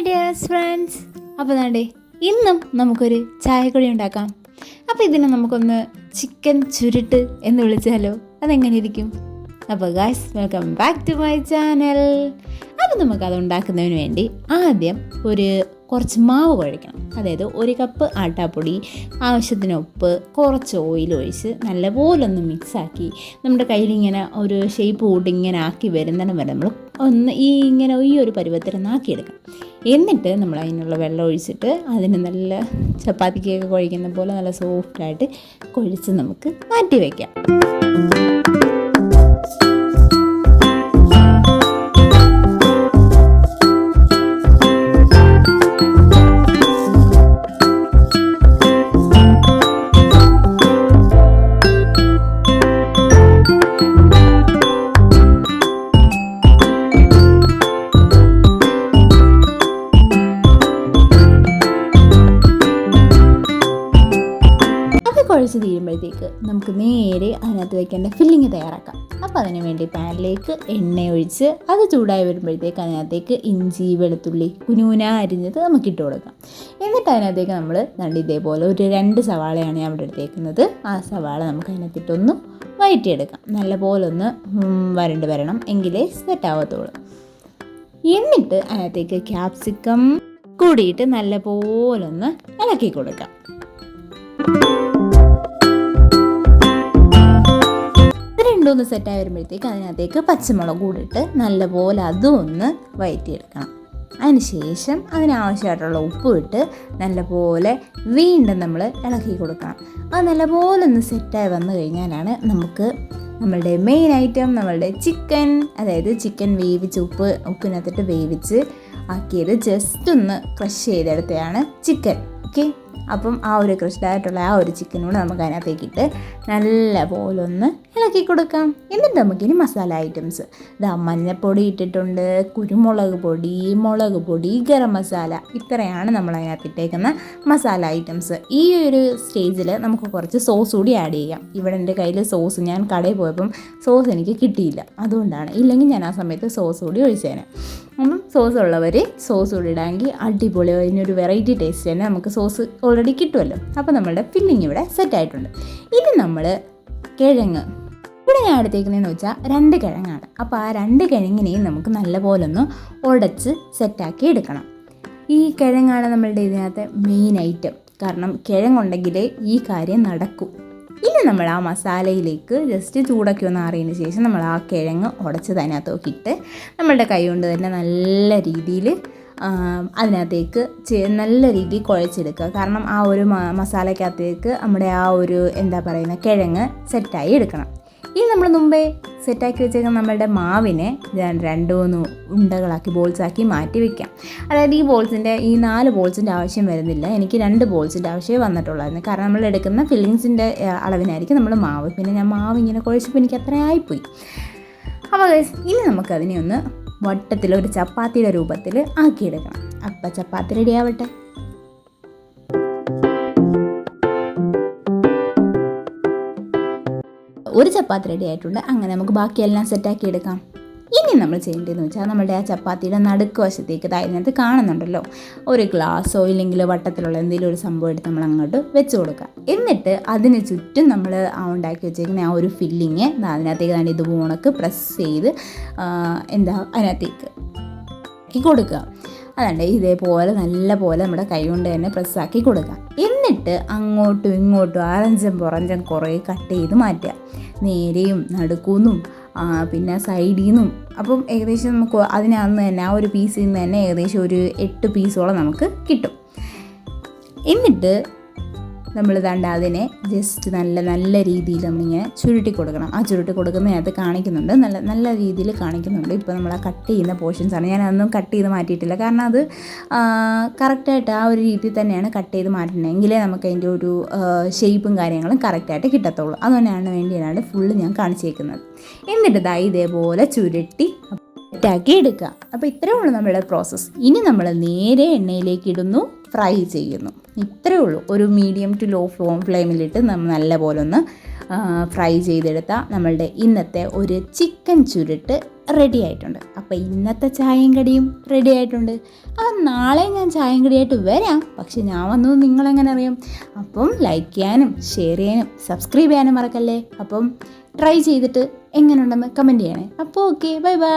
Hi dears friends അപ്പോൾ വേണ്ടേ ഇന്നും നമുക്കൊരു ചായക്കുഴി ഉണ്ടാക്കാം. അപ്പോൾ ഇതിനെ നമുക്കൊന്ന് ചിക്കൻ ചുരുട്ട് എന്ന് വിളിച്ചാലോ? അതെങ്ങനെ ഇരിക്കും? അപ്പോൾ guys welcome back to my channel അപ്പോൾ നമുക്കത് ഉണ്ടാക്കുന്നതിന് വേണ്ടി ആദ്യം ഒരു കുറച്ച് മാവ് കുഴയ്ക്കണം അതായത് ഒരു കപ്പ് ആട്ടാപ്പൊടി ആവശ്യത്തിന് ഉപ്പ് കുറച്ച് ഓയിൽ ഒഴിച്ച് നല്ലപോലെ ഒന്ന് മിക്സാക്കി നമ്മുടെ കയ്യിൽ ഇങ്ങനെ ഒരു ഷേപ്പ് കൂട്ടി ഇങ്ങനെ ആക്കി വരുന്നിടം വരെ നമ്മൾ ഒന്ന് ഈ ഇങ്ങനെ ഈ ഒരു പരുവത്തിൽ ഒന്ന് ആക്കിയെടുക്കാം. എന്നിട്ട് നമ്മൾ അതിനുള്ള വെള്ളം ഒഴിച്ചിട്ട് അതിന് നല്ല ചപ്പാത്തിക്കൊക്കെ കുഴിക്കുന്ന പോലെ നല്ല സോഫ്റ്റായിട്ട് കുഴിച്ച് നമുക്ക് മാറ്റി വയ്ക്കാം നമുക്ക് നേരെ അതിനകത്ത് വെക്കേണ്ട ഫില്ലിങ് തയ്യാറാക്കാം. അപ്പോൾ അതിന് വേണ്ടി പാനിലേക്ക് എണ്ണ ഒഴിച്ച് അത് ചൂടായി വരുമ്പോഴത്തേക്ക് അതിനകത്തേക്ക് ഇഞ്ചി വെളുത്തുള്ളി കുനൂന അരിഞ്ഞത് നമുക്ക് ഇട്ട് കൊടുക്കാം. എന്നിട്ട് അതിനകത്തേക്ക് നമ്മൾ നല്ല ഇതേപോലെ ഒരു രണ്ട് സവാളയാണ് ഞാൻ ഇവിടെ എടുത്തേക്കുന്നത്. ആ സവാള നമുക്ക് അതിനകത്തിട്ടൊന്ന് വഴറ്റിയെടുക്കാം. നല്ലപോലെ ഒന്ന് വരണ്ട് വരണം എങ്കിലേ സെറ്റ് ആവത്തുള്ളൂ. എന്നിട്ട് അതിനകത്തേക്ക് ക്യാപ്സിക്കം കൂടിയിട്ട് നല്ലപോലെ ഒന്ന് ഇളക്കി കൊടുക്കാം. രണ്ടൊന്ന് സെറ്റായി വരുമ്പോഴത്തേക്ക് അതിനകത്തേക്ക് പച്ചമുളക് കൂടിയിട്ട് നല്ലപോലെ അതും ഒന്ന് വയറ്റിയെടുക്കണം അതിനുശേഷം അതിനാവശ്യമായിട്ടുള്ള ഉപ്പ് ഇട്ട് നല്ലപോലെ വീണ്ടും നമ്മൾ ഇളക്കി കൊടുക്കണം. അത് നല്ലപോലെ ഒന്ന് സെറ്റായി വന്നു കഴിഞ്ഞാലാണ് നമുക്ക് നമ്മളുടെ മെയിൻ ഐറ്റം നമ്മളുടെ ചിക്കൻ അതായത് ചിക്കൻ വേവിച്ച് ഉപ്പ് ഉപ്പിനകത്തിട്ട് വേവിച്ച് ആക്കിയത് ജസ്റ്റ് ഒന്ന് ക്രഷ് ചെയ്തെടുത്തതാണ് ചിക്കൻ ഓക്കെ അപ്പം ആ ഒരു ക്രിസ്റ്റായിട്ടുള്ള ആ ഒരു ചിക്കനൂടെ നമുക്ക് അതിനകത്തേക്ക് ഇട്ട് നല്ല പോലെ ഒന്ന് ഇളക്കി കൊടുക്കാം. എന്നിട്ട് നമുക്കിനി മസാല ഐറ്റംസ് ഇതാ മഞ്ഞൾപ്പൊടി ഇട്ടിട്ടുണ്ട് കുരുമുളക് പൊടി മുളക് പൊടി ഗരം മസാല ഇത്രയാണ് നമ്മൾ അതിനകത്ത് ഇട്ടേക്കുന്ന മസാല ഐറ്റംസ് ഈ ഒരു സ്റ്റേജിൽ നമുക്ക് കുറച്ച് സോസ് കൂടി ആഡ് ചെയ്യാം. ഇവിടെ എന്റെ കയ്യിൽ സോസ് ഞാൻ കടയിൽ പോയപ്പം സോസ് എനിക്ക് കിട്ടിയില്ല. അതുകൊണ്ടാണ്. ഇല്ലെങ്കിൽ ഞാൻ ആ സമയത്ത് സോസ് കൂടി ഒഴിച്ചേനെ. അപ്പം സോസ് ഉള്ളവർ സോസ് കൂടി ഇടാമെങ്കിൽ അടിപൊളി അതിനൊരു വെറൈറ്റി ടേസ്റ്റ് തന്നെ നമുക്ക് സോസ് ഓൾറെഡി കിട്ടുമല്ലോ. അപ്പോൾ നമ്മളുടെ ഫില്ലിങ് ഇവിടെ സെറ്റ് ആയിട്ടുണ്ട്. ഇനി നമ്മൾ കിഴങ്ങ്. ഇവിടെ ഞാൻ എടുത്തേക്കുന്നതെന്ന് വെച്ചാൽ രണ്ട് കിഴങ്ങാണ്. അപ്പോൾ ആ രണ്ട് കിഴങ്ങിനെയും നമുക്ക് നല്ലപോലെ ഒന്ന് ഉടച്ച് സെറ്റാക്കി എടുക്കണം. ഈ കിഴങ്ങാണ് നമ്മളുടെ ഇതിനകത്തെ മെയിൻ ഐറ്റം കാരണം കിഴങ്ങുണ്ടെങ്കിലേ ഈ കാര്യം നടക്കൂ. ഇനി നമ്മൾ ആ മസാലയിലേക്ക് ജസ്റ്റ് ചൂടൊക്കെ ഒന്ന് ആറിയതിന് ശേഷം നമ്മൾ ആ കിഴങ്ങ് ഉടച്ചത് അതിനകത്തൊക്കെ ഇട്ട് നമ്മളുടെ കൈ കൊണ്ട് തന്നെ നല്ല രീതിയിൽ അതിനകത്തേക്ക് നല്ല രീതിയിൽ കുഴച്ചെടുക്കുക. കാരണം ആ ഒരു മസാലയ്ക്കകത്തേക്ക് നമ്മുടെ ആ ഒരു എന്താ പറയുന്ന കിഴങ്ങ് സെറ്റായി എടുക്കണം. ഇനി നമ്മൾ മുമ്പേ സെറ്റാക്കി വെച്ചേക്കുന്ന നമ്മളുടെ മാവിനെ ഞാൻ രണ്ട് മൂന്ന് ഉണ്ടകളാക്കി ബോൾസാക്കി മാറ്റി വെക്കാം. അതായത് ഈ ബോൾസിന്റെ ഈ നാല് ബോൾസിന്റെ ആവശ്യം വരുന്നില്ല. എനിക്ക് രണ്ട് ബോൾസിന്റെ ആവശ്യമേ വന്നിട്ടുള്ളായിരുന്നു. കാരണം നമ്മൾ എടുക്കുന്ന ഫില്ലിങ്സിന്റെ അളവിനായിരിക്കും നമ്മൾ മാവ്. പിന്നെ ഞാൻ മാവ് ഇങ്ങനെ കുഴച്ചപ്പോൾ എനിക്ക് അത്ര ആയിപ്പോയി അപ്പോൾ ഇനി നമുക്കതിനെ ഒന്ന് വട്ടത്തിൽ ഒരു ചപ്പാത്തിയുടെ രൂപത്തിൽ ആക്കിയെടുക്കണം. അപ്പം ചപ്പാത്തി റെഡി ആവട്ടെ. ഒരു ചപ്പാത്തി റെഡി ആയിട്ടുണ്ട്. അങ്ങനെ നമുക്ക് ബാക്കിയെല്ലാം സെറ്റാക്കി എടുക്കാം. ഇനി നമ്മൾ ചെയ്യേണ്ടതെന്ന് വെച്ചാൽ നമ്മുടെ ആ ചപ്പാത്തിയുടെ നടുക്ക് വശത്തേക്ക് അതിനകത്ത് കാണുന്നുണ്ടല്ലോ. ഒരു ഗ്ലാസ്സോ ഇല്ലെങ്കിൽ വട്ടത്തിലുള്ള എന്തെങ്കിലും ഒരു സംഭവം എടുത്ത് നമ്മൾ അങ്ങോട്ട് വെച്ച് കൊടുക്കുക. എന്നിട്ട് അതിന് ചുറ്റും നമ്മൾ ആ ഉണ്ടാക്കി വെച്ചേക്കുന്ന ആ ഒരു ഫില്ലിങ് അതിനകത്തേക്ക് തന്നെ ഇത് ഉണക്ക് പ്രസ് ചെയ്ത് എന്താ അതിനകത്തേക്ക് കൊടുക്കുക. അതാണ്ട് ഇതേപോലെ നല്ല പോലെ നമ്മുടെ കൈ കൊണ്ട് തന്നെ പ്രസ്സാക്കി കൊടുക്കുക. എന്നിട്ട് അങ്ങോട്ടും ഇങ്ങോട്ടും ആറഞ്ചും പുറഞ്ചും കുറേ കട്ട് ചെയ്ത് മാറ്റുക. നേരെയും നടുക്കൂന്നും പിന്നെ സൈഡിൽ നിന്നും അപ്പം ഏകദേശം നമുക്ക് അതിനകത്ത് തന്നെ ആ ഒരു പീസിൽ നിന്ന് തന്നെ ഏകദേശം ഒരു എട്ട് പീസോളം നമുക്ക് കിട്ടും. എന്നിട്ട് നമ്മൾ ദണ്ട അതിനെ ജസ്റ്റ് നല്ല നല്ല രീതിയിൽ നമ്മളിങ്ങനെ ചുരുട്ടി കൊടുക്കണം. ആ ചുരുട്ടി കൊടുക്കുന്നതിനകത്ത് കാണിക്കുന്നുണ്ട്. നല്ല നല്ല രീതിയിൽ കാണിക്കുന്നുണ്ട്. ഇപ്പോൾ നമ്മൾ ആ കട്ട് ചെയ്യുന്ന പോർഷൻസാണ് ഞാൻ അതൊന്നും കട്ട് ചെയ്ത് മാറ്റിയിട്ടില്ല. കാരണം അത് കറക്റ്റായിട്ട് ആ ഒരു രീതിയിൽ തന്നെയാണ് കട്ട് ചെയ്ത് മാറ്റുന്നത് നമുക്ക് അതിന്റെ ഒരു ഷേപ്പും കാര്യങ്ങളും കറക്റ്റായിട്ട് കിട്ടത്തുള്ളൂ. അതുകൊണ്ടാണ് വേണ്ടിയാണ് ഫുള്ള് ഞാൻ കാണിച്ചേക്കുന്നത്. എന്നിട്ട് ദാ ഇതേപോലെ ചുരുട്ടി സെറ്റാക്കി എടുക്കുക അപ്പോൾ ഇത്രയേ ഉള്ളൂ നമ്മുടെ പ്രോസസ്സ് ഇനി നമ്മൾ നേരെ എണ്ണയിലേക്ക് ഇടുന്നു ഫ്രൈ ചെയ്യുന്നു. ഇത്രയേ ഉള്ളൂ. ഒരു മീഡിയം ടു ലോ ഫ്ലോ ഫ്ലെയിമിലിട്ട് നമ്മൾ നല്ലപോലെ ഒന്ന് ഫ്രൈ ചെയ്തെടുത്ത നമ്മളുടെ ഇന്നത്തെ ഒരു ചിക്കൻ ചുരുട്ട് റെഡി ആയിട്ടുണ്ട്. അപ്പോൾ ഇന്നത്തെ ചായയും കടിയും റെഡി ആയിട്ടുണ്ട്. അപ്പം നാളെ ഞാൻ ചായയും കടിയായിട്ട് വരാം. പക്ഷെ ഞാൻ വന്നത് നിങ്ങളെങ്ങനെ അറിയും? അപ്പം ലൈക്ക് ചെയ്യാനും ഷെയർ ചെയ്യാനും സബ്സ്ക്രൈബ് ചെയ്യാനും മറക്കല്ലേ? അപ്പം ട്രൈ ചെയ്തിട്ട് എങ്ങനെയുണ്ടെന്ന് കമന്റ് ചെയ്യണേ. അപ്പോൾ ഓക്കെ ബൈ ബൈ